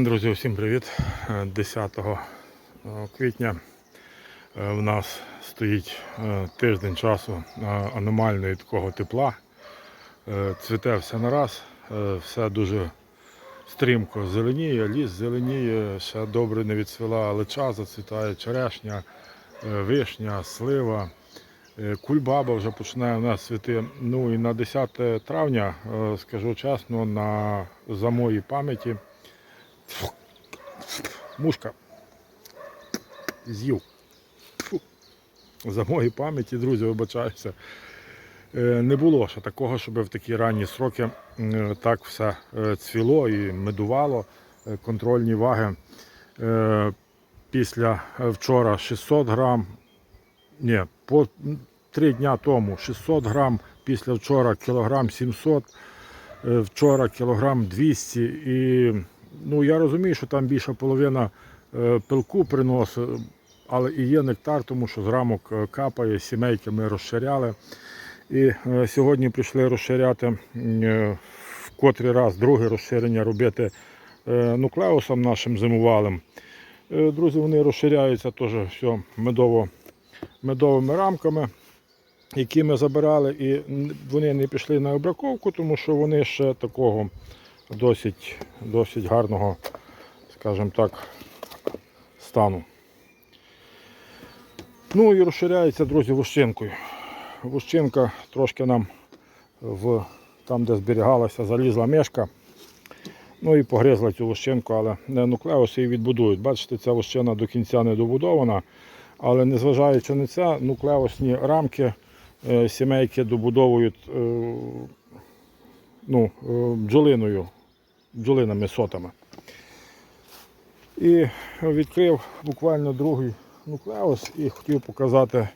Друзі, всім привіт. 10 квітня е, в нас стоїть е, тиждень часу е, аномальної такого тепла. Е, Цвіте все нараз, е, все дуже стрімко зеленіє, ліс зеленіє, ще добре не відцвіла лича, зацвітає черешня, е, вишня, слива. Е, Кульбаба вже починає у нас цвіти. Ну і на 10 травня, е, скажу чесно, на, за моїй пам'яті мушка з'їв. За моєї пам'яті, друзі, вибачаюся. Е, Не було ще такого, щоб в такі ранні сроки так все е, цвіло і медувало. Е, Контрольні ваги після вчора 600 грам. Ні, по три дня тому 600 грам, після вчора кілограм 700, е, вчора кілограм 200 і Ну, я розумію, що там більша половина е, пилку приносить, але і є нектар, тому що з рамок е, капає, сімейки ми розширяли. І е, сьогодні прийшли розширяти е, в котрий раз друге розширення робити е, нуклеусом нашим зимувалим. Е, Друзі, вони розширяються теж все медово, медовими рамками, які ми забирали, і вони не пішли на обраковку, тому що вони ще такого досить, досить гарного, скажімо так, стану. Ну і розширяється, друзі, вущинкою. Вущинка трошки нам в, там, де зберігалася, залізла мешка. Ну і погризла цю вущинку, але не нуклеуси її відбудують. Бачите, ця вущина до кінця не добудована. Але незважаючи на це, нуклеусні рамки е, сімейки добудовують е, ну, е, бджолиною, бджолинами сотами. І відкрив буквально другий нуклеус і хотів показати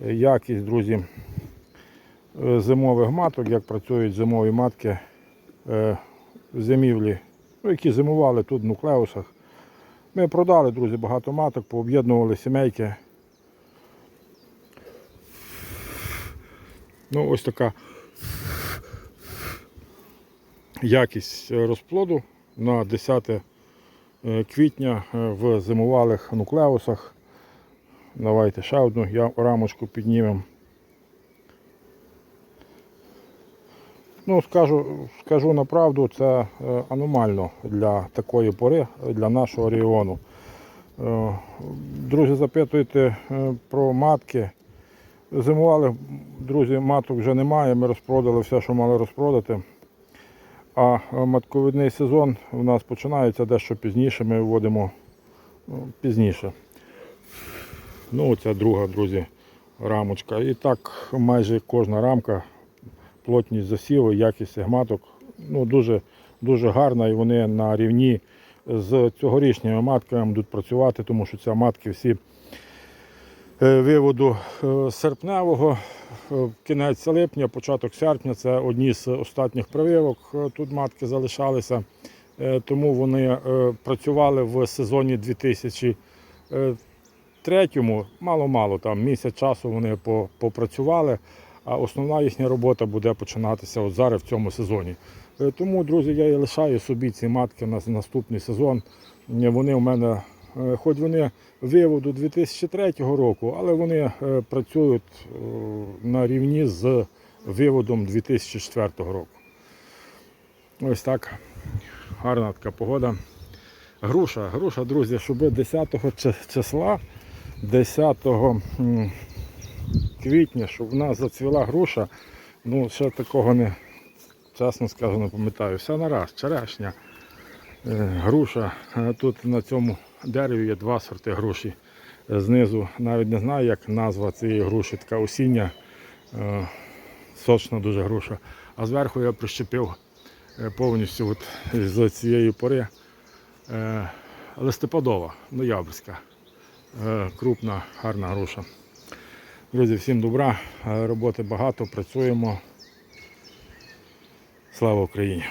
е, якість, друзі, е, зимових маток, як працюють зимові матки зимівлі, ну, які зимували тут в нуклеусах. Ми продали, друзі, багато маток, пооб'єднували сімейки. Ну, ось така якість розплоду на 10 е, квітня е, в зимувалих нуклеусах. Давайте ще одну я рамочку піднімемо. Ну, скажу, скажу на правду, це е, аномально для такої пори, для нашого регіону. Друзі, запитуєте про матки. Зимували, друзі, маток вже немає, ми розпродали все, що мали розпродати. А е, матковидний сезон у нас починається дещо пізніше, ми вводимо ну, пізніше. Ну, оця друга, друзі, рамочка. І так майже кожна рамка, плотність засіву, якість цих маток ну, дуже, дуже гарна і вони на рівні з цьогорічними матками будуть працювати, тому що ці матки всі е, виводу е, серпневого, е, кінець липня, початок серпня це одні з останніх прививок. е, Тут матки залишалися, Е, тому вони е, працювали в сезоні 2003 мало-мало, там місяць часу вони попрацювали, а основна їхня робота буде починатися от зараз в цьому сезоні. Е, Тому, друзі, я і лишаю собі ці матки на наступний сезон. Е, Вони у мене, е, хоч вони виводу 2003 року, але вони е, працюють е, на рівні з виводом 2004 року. Ось так. Гарна така погода. Груша, груша, друзі, щоб 10 чи- числа, 10 квітня, щоб в нас зацвіла груша, ну ще такого не, чесно скажу, не пам'ятаю. Все нараз, черешня, е, груша. Е, Тут на цьому дереві є два сорти груші. Е, Знизу навіть не знаю, як назва цієї груші, така осіння, е, сочна дуже груша. А зверху я прищепив е, повністю от з цієї пори е, листопадова, ноябрьська, е, крупна, гарна груша. Друзі, всім добра, е, роботи багато, працюємо. Слава Україні!